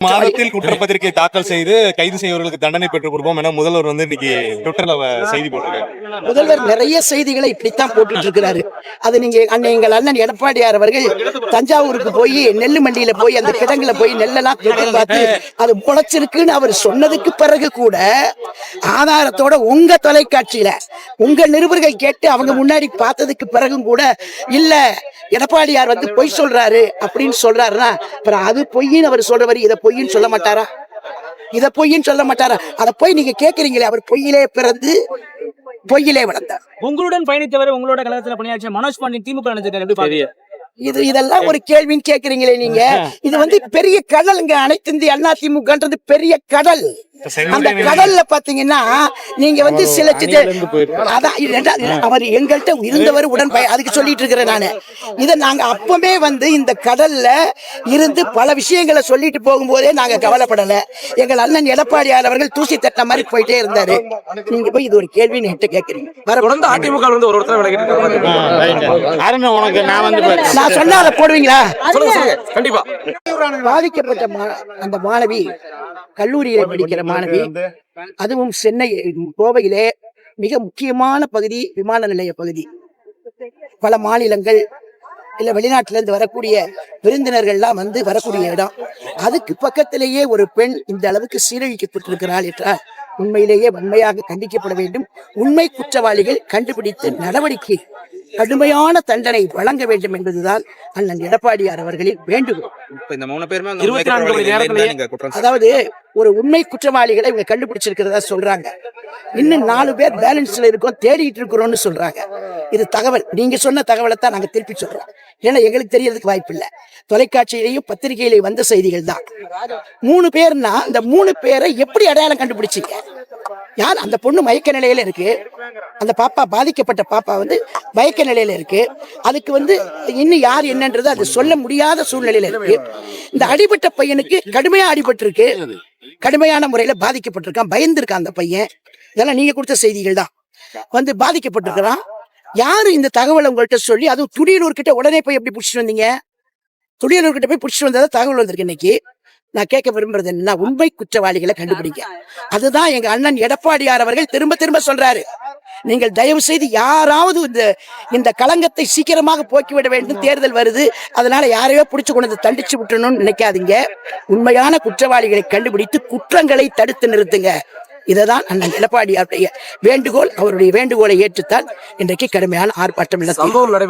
மாதத்தில் குற்றப்பத்திரிகை தாக்கல் செய்து கைது செய்வர்களுக்கு தண்டனை பெற்றுக் கொடுப்போம் என முதல்வர் வந்து இன்னைக்கு ட்விட்டர்ல செய்தி போட்டிருக்காரு. முதல்வர் நிறைய செய்திகளை இப்படித்தான் போட்டுட்டு இருக்கிறாரு அது நீங்க அண்ணன் எங்கள் அண்ணன் எடப்பாடியார் அவர்கள் தஞ்சாவூருக்கு போய் நெல்லு மண்டியில போய் அந்த கிடங்குல போய் நெல்லெல்லாம் தொட்டு பார்த்து அது முளைச்சிருக்குன்னு அவர் சொன்னதுக்கு பிறகு கூட ஆதாரத்தோட உங்க தொலைக்காட்சியில உங்க நிருபர்கள் கேட்டு அவங்க முன்னாடி பார்த்ததுக்கு பிறகும் கூட இல்ல எடப்பாடியார் வந்து பொய் சொல்றாரு அப்படின்னு சொல்றாருன்னா அப்புறம் அது பொய்ன்னு அவர் சொல்றவரு இதை பொய்ன்னு சொல்ல மாட்டாரா? இத பொய்ன்னு சொல்ல மாட்டாரா? அத போய் நீங்க கேக்குறீங்களே அவர் பொய்யிலே பிறந்து பொய்யிலே வளர்ந்தார். உங்களுடன் பயணித்தவர் உங்களோட கழகத்துல பணியாற்றிய மனோஜ் பாண்டியன் திமுக நினைச்சிருக்காரு. இது இதெல்லாம் ஒரு கேள்வின்னு கேக்குறீங்களே நீங்க. இது வந்து பெரிய கடலுங்க. அனைத்து இந்திய அண்ணா திமுகன்றது பெரிய கடல். அந்த கடல்ல பாத்தீங்கன்னா நீங்க வந்து சில சித- அதான் அவர் எங்கள்கிட்ட இருந்தவர் உடன் பய- அதுக்கு சொல்லிட்டு இருக்கிறேன் நானு. இத நாங்க அப்பவே வந்து இந்த கடல்ல இருந்து பல விஷயங்களை சொல்லிட்டு போகும்போதே நாங்க கவலைப்படல. எங்கள் அண்ணன் எடப்பாடியார் அவர்கள் தூசி தட்ட மாதிரி போயிட்டே இருந்தாரு. நீங்க போய் இது ஒரு கேள்வின்னு என்கிட்ட கேக்குறீங்க. வர தொடர்ந்து அதிமுக வந்து ஒரு ஒருத்தர் நான் வந்து நான் சொன்னா அதை போடுவீங்களா? சொல்லுங்க சொல்லுங்க. கண்டிப்பா. பாதிக்கப்பட்ட மா- அந்த மாணவி கல்லூரியில படிக்கிற மாணவி. அதுவும் சென்னை கோவையிலே மிக முக்கியமான பகுதி விமான நிலைய பகுதி. பல மாநிலங்கள் இல்ல வெளிநாட்டுல இருந்து வரக்கூடிய விருந்தினர்கள்லாம் வந்து வரக்கூடிய இடம். அதுக்கு பக்கத்திலேயே ஒரு பெண் இந்த அளவுக்கு சீரழிக்கப்பட்டிருக்கிறாள் என்றால் உண்மையிலேயே உண்மையாக கண்டிக்கப்பட வேண்டும். உண்மை குற்றவாளிகள் கண்டுபிடித்து நடவடிக்கை கடுமையான தண்டனை வழங்க வேண்டும் என்பதுதான் அண்ணன் எடப்பாடியார் அவர்களின் வேண்டுகோள். அதாவது ஒரு உண்மை குற்றவாளிகளை இவங்க கண்டுபிடிச்சிருக்கிறதா சொல்றாங்க. இன்னும் நாலு பேர் பேலன்ஸ்ல இருக்கோம் தேடிட்டு இருக்கிறோம்னு சொல்றாங்க. இது தகவல். நீங்க சொன்ன தகவலை தான் நாங்க திருப்பி சொல்றோம். ஏன்னா எங்களுக்கு தெரியறதுக்கு வாய்ப்பு இல்ல. தொலைக்காட்சியிலையும் பத்திரிகையிலையும் வந்த செய்திகள் தான். மூணு பேர்னா இந்த மூணு பேரை எப்படி அடையாளம் கண்டுபிடிச்சீங்க? யார் அந்த பொண்ணு மயக்க நிலையில இருக்கு? அந்த பாப்பா பாதிக்கப்பட்ட பாப்பா வந்து மயக்க நிலையில இருக்கு. அதுக்கு வந்து இன்னும் யார் என்னன்றது அது சொல்ல முடியாத சூழ்நிலையில இருக்கு. இந்த அடிபட்ட பையனுக்கு கடுமையா அடிபட்டிருக்கு. கடுமையான முறையில பாதிக்கப்பட்டிருக்கான். பயந்துருக்கான் அந்த பையன். இதெல்லாம் நீங்க கொடுத்த செய்திகள் தான். வந்து பாதிக்கப்பட்டிருக்கிறான். யாரு இந்த தகவலை உங்கள்கிட்ட சொல்லி அதுவும் துடியலூர் கிட்ட உடனே போய் எப்படி பிடிச்சிட்டு வந்தீங்க? துடியலூர் கிட்ட போய் பிடிச்சிட்டு வந்ததா தகவல் வந்திருக்கு இன்னைக்கு. நான் கேட்க விரும்புறது என்ன உண்மை குற்றவாளிகளை கண்டுபிடிக்க அதுதான் எங்க அண்ணன் எடப்பாடியார் அவர்கள் திரும்ப திரும்ப சொல்றாரு. நீங்கள் தயவு செய்து யாராவது இந்த இந்த களங்கத்தை சீக்கிரமாக போக்கிவிட வேண்டும். தேர்தல் வருது. அதனால யாரையோ பிடிச்சு கொண்டு தண்டிச்சு விட்டுறணும்னு நினைக்காதீங்க. உண்மையான குற்றவாளிகளை கண்டுபிடித்து குற்றங்களை தடுத்து நிறுத்துங்க. இதைதான் அண்ணன் எடப்பாடியாருடைய வேண்டுகோள். அவருடைய வேண்டுகோளை ஏற்றுத்தான் இன்றைக்கு கடுமையான ஆர்ப்பாட்டம் இல்லை சம்பவம் நடைபெற்ற